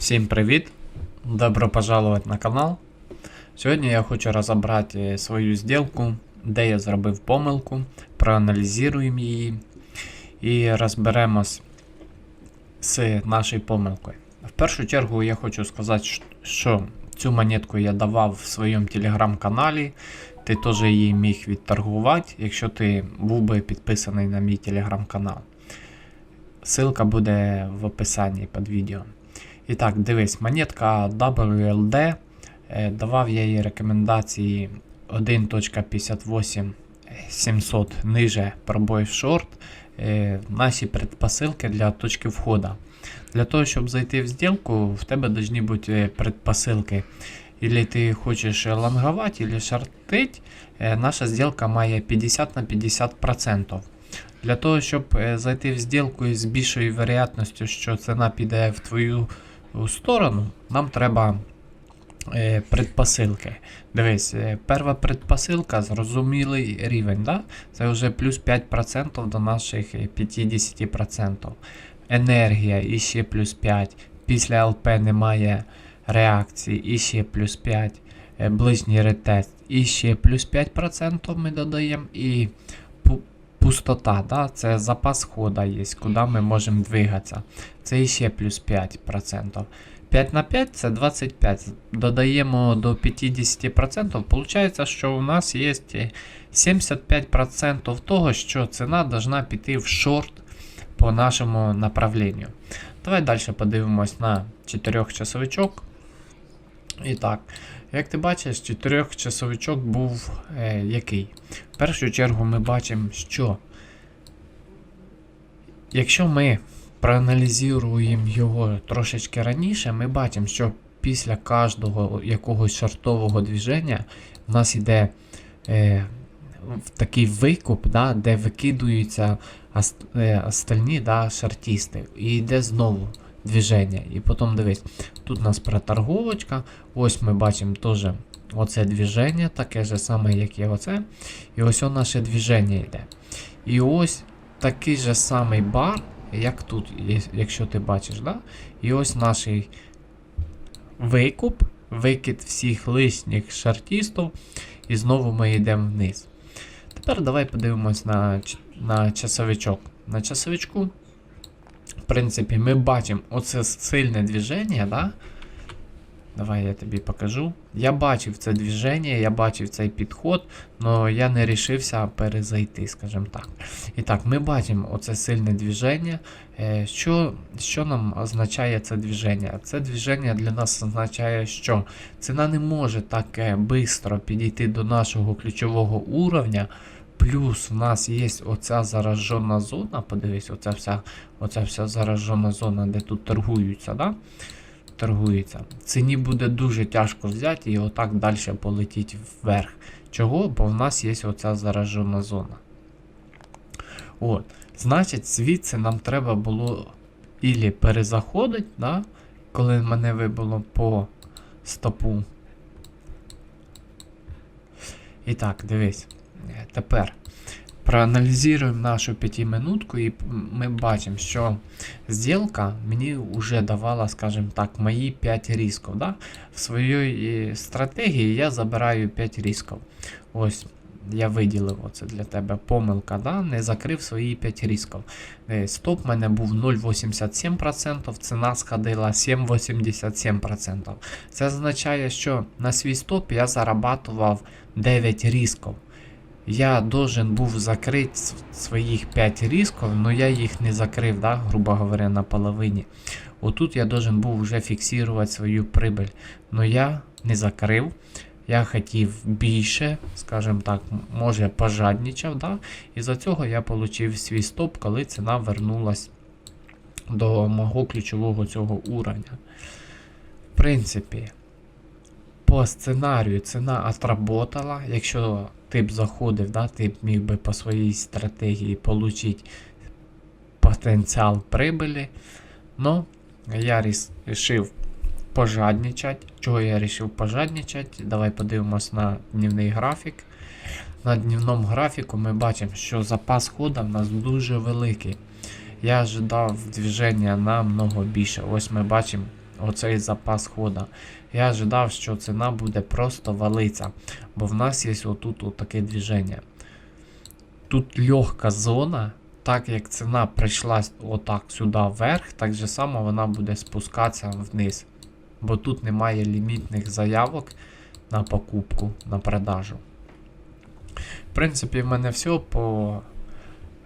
Всім привіт! Добро пожаловать на канал. Сьогодні я хочу розібрати свою зділку, де я зробив помилку, проаналізуємо її і розберемось з нашою помилкою. В першу чергу я хочу сказати, що цю монетку я давав в своєму телеграм-каналі. Ти теж її міг відторгувати, якщо ти був би підписаний на мій телеграм-канал. Ссылка буде в описанні під відео. І так, дивись, монетка WLD. е, Давав я їй рекомендації 1.58 700 ниже пробой в шорт. е, Наші предпосилки для точки входу. Для того, щоб зайти в сделку, в тебе повинні бути предпосилки. Или ти хочеш лонговать, или шортить, е, наша сделка має 50 на 50%. Для того, щоб е, зайти в сделку із більшою вероятністю, що ціна піде в твою у сторону, нам треба е, предпосилки. Дивись, е, перша предпосилка зрозумілий рівень. Да? Це вже плюс 5% до наших е, 50%. Енергія і ще плюс 5. Після ЛП немає реакції і ще плюс 5. Е, Ближній ретест і ще плюс 5% ми додаємо. І пустота, да? це запас хода є, куди ми можемо двигатися. Це іще плюс 5%. 5 на 5 це 25. Додаємо до 50%. Получається, що у нас є 75% того, що ціна должна піти в шорт по нашому направленню. Давай далі подивимось на 4 часовичок. І так, як ти бачиш, 4 часовичок був е, який? В першу чергу ми бачимо, що якщо ми проаналізуємо його трошечки раніше, ми бачимо, що після кожного якогось шортового движення в нас йде е, такий викуп, да, де викидуються ас- е, остальні да, шартісти. І йде знову движення. І потім дивись, тут у нас проторговочка. Ось ми бачимо теж оце движення, таке ж саме, як і оце. І ось наше движення йде. І ось такий же самий бар, як тут, якщо ти бачиш, да? І ось наш викуп, викид всіх лишніх шартістів, і знову ми йдемо вниз. Тепер давай подивимось на, на часовичок. На часовичку, в принципі, ми бачимо оце сильне движення, да? Давай я тобі покажу. Я бачив це движення, я бачив цей підход, але я не рішився перезайти, скажімо так. І так, ми бачимо оце сильне движення. Е, Що, що нам означає це движення? Це движення для нас означає, що ціна не може так швидко підійти до нашого ключового уровня. Плюс в нас є оця заражена зона. Подивись, оця вся, оця вся заражена зона, де тут торгуються. Да? торгується. Ціні буде дуже тяжко взяти і отак далі полетіть вверх. Чого? Бо в нас є оця заражена зона. От. Значить, звідси нам треба було ілі перезаходити, да? коли мене вибило по стопу. І так, дивись. Е, Тепер проаналізуємо нашу п'ятиминутку і ми бачимо, що Сделка мені вже давала, скажімо так, мої 5 різків. Да? В своїй стратегії я забираю 5 різків. Ось я виділив оце для тебе помилка, да? не закрив свої 5 різків. Е, Стоп в мене був 0,87%, ціна сходила 7,87%. Це означає, що на свій стоп я зарабатував 9 різків. Я должен був закрити своїх 5 різків, але я їх не закрив, да, грубо говоря, на половині. Отут я должен був вже фіксувати свою прибыль. Но я не закрив. Я хотів більше, скажімо так, може пожадничав, да? і за цього я отримав свій стоп, коли ціна вернулась до мого ключового цього уровня. В принципі, по сценарію ціна отработала. Якщо ти б заходив, да, ти б міг би по своїй стратегії отримати потенціал прибилі. Но я вирішив пожадничати. Чого я вирішив пожадничати? Давай подивимось на днівний графік. На днівному графіку ми бачимо, що запас хода в нас дуже великий. Я ожидав движення намного більше. Ось ми бачимо оцей запас хода. Я ожидав, що ціна буде просто валиться, бо в нас є отут отаке движення. Тут легка зона, так як ціна прийшла отак сюди вверх, так же само вона буде спускатися вниз. Бо тут немає лімітних заявок на покупку, на продажу. В принципі, в мене все по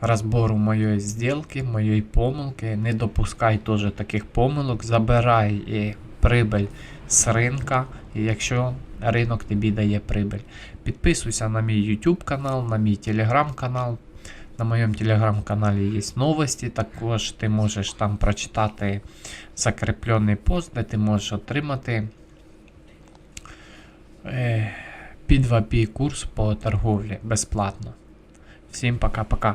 розбору моєї зділки, моєї помилки. Не допускай теж таких помилок. Забирай і прибиль з ринка, якщо ринок тобі дає прибиль. Підписуйся на мій YouTube канал, на мій Telegram канал. На моєму телеграм-каналі є новості. Також ти можеш там прочитати закріплений пост, де ти можеш отримати е, під 2 курс по торговлі безплатно. Всім пока-пока.